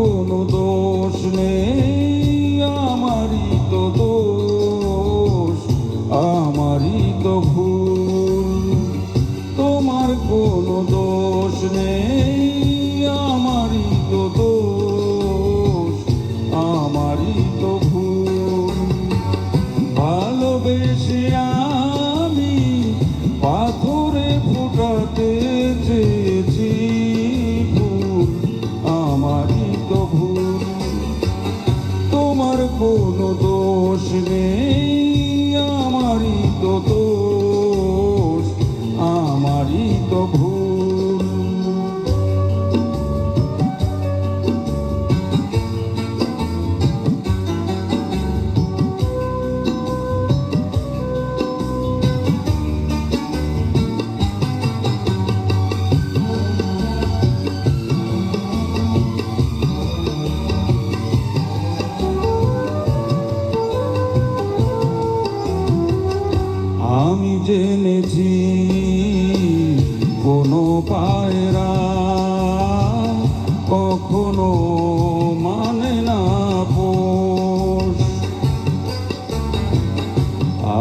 কোনো দোষ নেই, আমারই তো দোষ, আমারই তো ভুল। তোমার কোনো দোষ নেই, আমারই তো দোষ, আমারই তো ভুল। ভালোবেসে নেই আমারই তো দোষ আমারই তো ভুল। জেনেছি, কোনো পায়রা কখনো মানে না পোষ।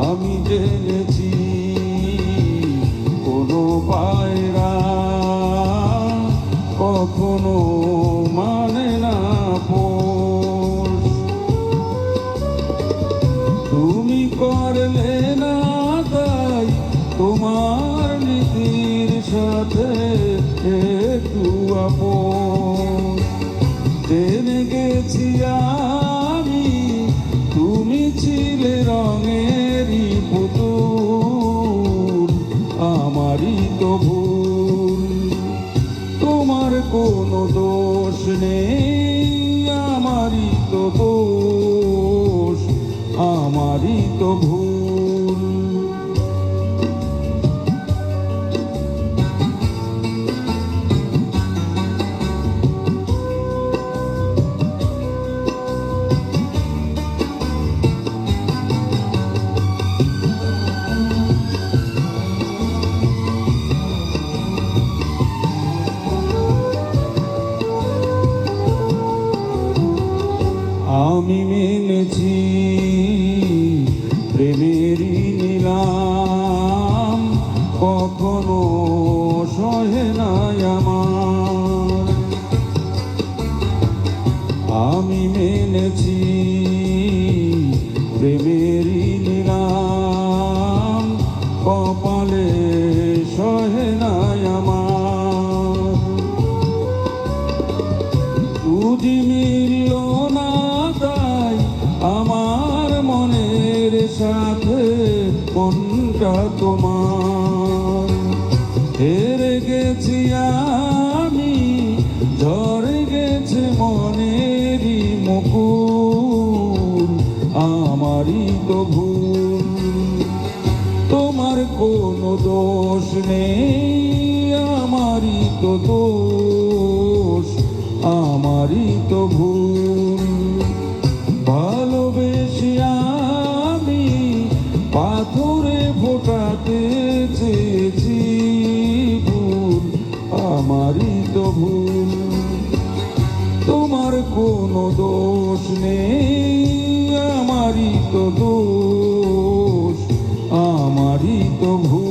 আমি জেনেছি, কোনো পায়রা কখনো মানে না পোষ। তুমি করলে না তোমার নীতির সাথে একটু আপন। জেনে গেছি আমি, তুমি ছিলে রঙেরই পুতুল, আমারই তো ভুল। তোমার কোনো দোষ নেই। কখনো সহে নাই আমার। আমি মেনেছি প্রেমেরই নিলাম, কপালে সহে নাই আমার। সুজি মিলল না তাই আমার মনের সাথে কোনটা তোমার। হেরে গেছি আমি, ঝরে গেছে মনেরই মুকুল, আমারই তো ভুল। তোমার কোনো দোষ নেই, আমারই তো দোষ, আমারই তো ভুল। তো তোমার কোনো দোষ নেই আমারই তো দোষ আমারই তো ভুল